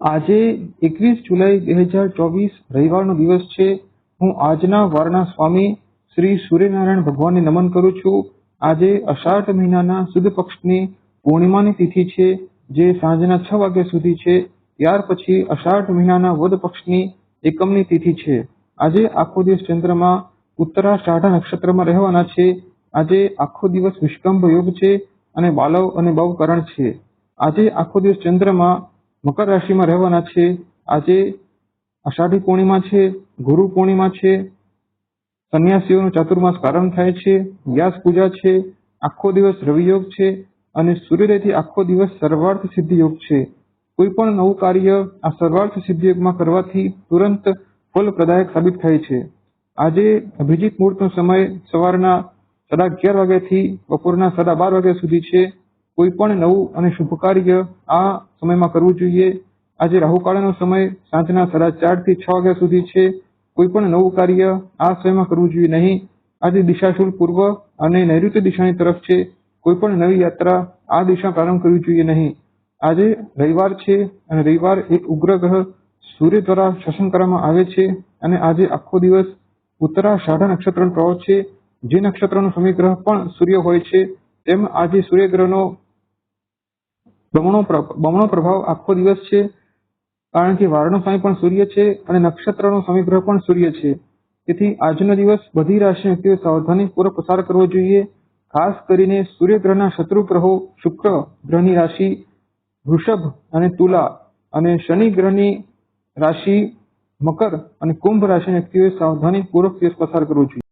આજે એકવીસ જુલાઈ બે હજાર ચોવીસ રવિવારનો દિવસ છે. હું આજના વારના સ્વામી શ્રી સૂર્યનારાયણ ભગવાનને નમન કરું છું. આજે અષાઢ મહિનાના સુદ પક્ષની પૂર્ણિમાની તિથિ છે, જે સાંજના છ વાગ્યા સુધી છે. ત્યાર પછી અષાઢ મહિનાના વદ પક્ષની એકમની તિથિ છે. આજે આખો દિવસ ચંદ્રમાં ઉત્તરાષાઢા નક્ષત્રમાં રહેવાના છે. આજે આખો દિવસ વિષ્કંભ યોગ છે અને બાલવ અને બવકરણ છે. આજે આખો દિવસ ચંદ્રમાં મકર રાશિમાં રહેવાના છે. આજે અષાઢી પૂર્ણિમા છે, ગુરુ પૂર્ણિમા છે, સંન્યાસીઓનો ચાતુર્માસ પ્રારંભ થાય છે, વ્યાસ પૂજા છે, આખો દિવસ રવિ યોગ છે અને સૂર્યોદયથી આખો દિવસ સર્વાર્થ સિદ્ધિ યોગ છે. કોઈ પણ નવું કાર્ય આ સર્વાર્થ સિદ્ધિ યોગમાં કરવાથી તુરંત ફલપ્રદાયક સાબિત થાય છે. આજે અભિજીત મુહૂર્તનો સમય સવારના સાડા અગિયાર વાગ્યાથી બપોરના સાડા બાર વાગ્યા સુધી છે. કોઈ પણ નવું અને શુભ કાર્ય આ સમયમાં કરવું જોઈએ. આજે રાહુકાળનો સમય સાંજના સાડા ચારથી છ વાગ્યા સુધી છે. કોઈ પણ નવું કાર્ય આ સમયમાં કરવું જોઈએ નહીં. આજે દિશાશુલ પૂર્વ અને નૈઋત્ય દિશાની તરફ છે. કોઈ પણ નવી યાત્રા આ દિશા પ્રારંભ કરવી જોઈએ નહીં. આજે રવિવાર છે અને રવિવાર એક ઉગ્ર ગ્રહ સૂર્ય દ્વારા શાસન કરવામાં આવે છે અને આજે આખો દિવસ ઉત્તરાષાઢ નક્ષત્રનો પ્રભાવ છે. જે નક્ષત્રનો સમયગ્રહ પણ સૂર્ય હોય છે. તેમ આજે સૂર્યગ્રહનો બમણો બમણો પ્રભાવ આખો દિવસ છે, કારણ કે વારનો સ્વામી પણ સૂર્ય છે અને નક્ષત્રનો સ્વામી પણ સૂર્ય છે. તેથી આજનો દિવસ બધી રાશિ વ્યક્તિઓ સાવધાનીપૂર્વક પસાર કરવો જોઈએ, ખાસ કરીને સૂર્યગ્રહના શત્રુ ગ્રહો, શુક્ર ગ્રહની રાશિ, વૃષભ અને તુલા અને શનિ ગ્રહની રાશિ, મકર અને કુંભ રાશિના વ્યક્તિઓએ સાવધાનીપૂર્વક દિવસ પસાર કરવો જોઈએ.